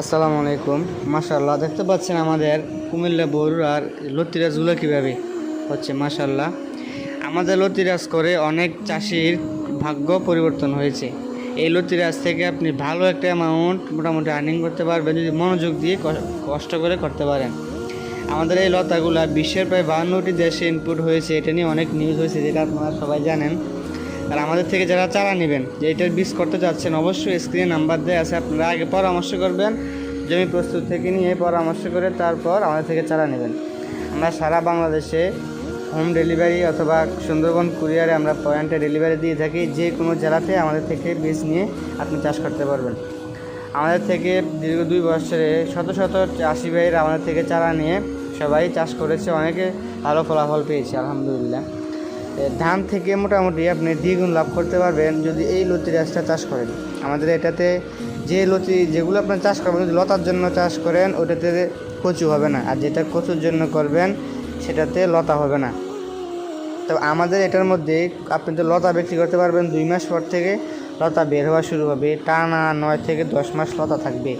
আসসালামু আলাইকুম। মাশাল্লাহ দেখতে পাচ্ছেন আমাদের কুমিল্লা বরুড়ার লতিরাজগুলো কীভাবে হচ্ছে মাশাল্লাহ আমাদের লতিরাজ করে অনেক চাষির ভাগ্য পরিবর্তন হয়েছে। এই লতিরাজ থেকে আপনি ভালো একটা অ্যামাউন্ট মোটামুটি আর্নিং করতে পারবেন, যদি মনোযোগ দিয়ে কষ্ট করে করতে পারেন। আমাদের এই লতাগুলা বিশ্বের প্রায় বাহান্নটি দেশে ইনপুট হয়েছে, এটা নিয়ে অনেক নিউজ হয়েছে, যেটা আপনারা সবাই জানেন। আর আমাদের থেকে যারা চারা নেবেন, যে এটার বীজ করতে যাচ্ছেন, অবশ্যই স্ক্রিনে নাম্বার দেওয়া আছে, আপনারা আগে পরামর্শ করবেন, জমি প্রস্তুত থেকে নিয়ে পরামর্শ করে তারপর আমাদের থেকে চারা নেবেন। আমরা সারা বাংলাদেশে হোম ডেলিভারি অথবা সুন্দরবন কুরিয়ারে আমরা পয়েন্টে ডেলিভারি দিয়ে থাকি, যে কোনো জেলাতে আমাদের থেকে বীজ নিয়ে আপনি চাষ করতে পারবেন। আমাদের থেকে দীর্ঘ দুই বছরে শত শত চাষি ভাইয়েরা আমাদের থেকে চারা নিয়ে সবাই চাষ করেছে, অনেকে ভালো ফলাফল পেয়েছে, আলহামদুলিল্লাহ। ধান থেকে মোটামুটি আপনি দ্বিগুণ লাভ করতে পারবেন যদি এই লতি গাছটা চাষ করেন। আমাদের এটাতে যে লতি, যেগুলো আপনার চাষ করবেন, যদি লতার জন্য চাষ করেন, ওটাতে কচু হবে না। আর যেটা কচুর জন্য করবেন, সেটাতে লতা হবে না। তো আমাদের এটার মধ্যে আপনি তো লতা বিক্রি করতে পারবেন দুই মাস পর থেকে। লতা বের হওয়া শুরু হবে, টানা নয় থেকে দশ মাস লতা থাকবে।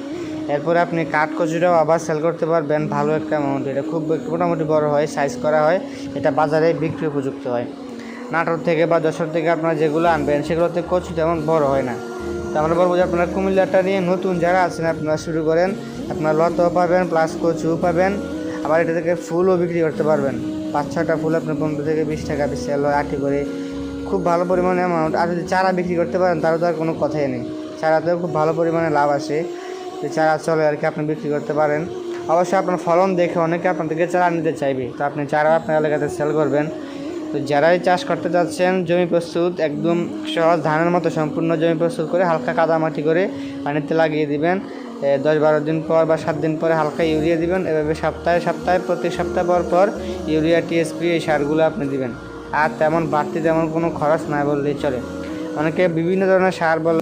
এরপরে আপনি কাঠ কচুটাও আবার সেল করতে পারবেন, ভালো একটা অ্যামাউন্ট এটা খুব মোটামুটি বড় হয় সাইজ করা হয়। এটা বাজারে বিক্রি উপযুক্ত হয়। নাটোর থেকে বা যশোর থেকে আপনারা যেগুলো আনবেন, সেগুলোতে কচু তেমন বড় হয় না। তো আমরা বলব যে আপনারা কুমিল্লাটা নিয়ে নতুন যারা আছেন, আপনারা শুরু করেন। আপনারা লতাও পাবেন, প্লাস কচুও পাবেন। আবার এটা থেকে ফুলও বিক্রি করতে পারবেন। পাঁচ ছটা ফুল আপনার পনেরো থেকে বিশ টাকা বিশ সেল হয় আটি করে। খুব ভালো পরিমাণে অ্যামাউন্ট আর যদি চারা বিক্রি করতে পারেন তারও তো আর কোনো কথাই নেই। চারাতেও খুব ভালো পরিমাণে লাভ আসে। যে চারা চলে আর কি আপনি বিক্রি করতে পারেন। অবশ্যই আপনার ফলন দেখে অনেকে আপনার থেকে চারা নিতে চাইবে। তো আপনি চারা আপনার এলাকাতে সেল করবেন। তো যারাই চাষ করতে যাচ্ছেন, জমি প্রস্তুত, একদম সহজ ধানের মতো সম্পূর্ণ জমি প্রস্তুত করে হালকা কাদা মাটি করে পানিতে লাগিয়ে দিবেন। দশ বারো দিন পর বা সাত দিন পরে হালকা ইউরিয়া দিবেন। এভাবে সপ্তাহে সপ্তাহে, প্রতি সপ্তাহ পর পর ইউরিয়া, টিএসপি এই সারগুলো আপনি দিবেন। আর তেমন বাড়তি তেমন কোনো খরচ নাই বললেই চলে। অনেকে বিভিন্ন ধরনের সার বলে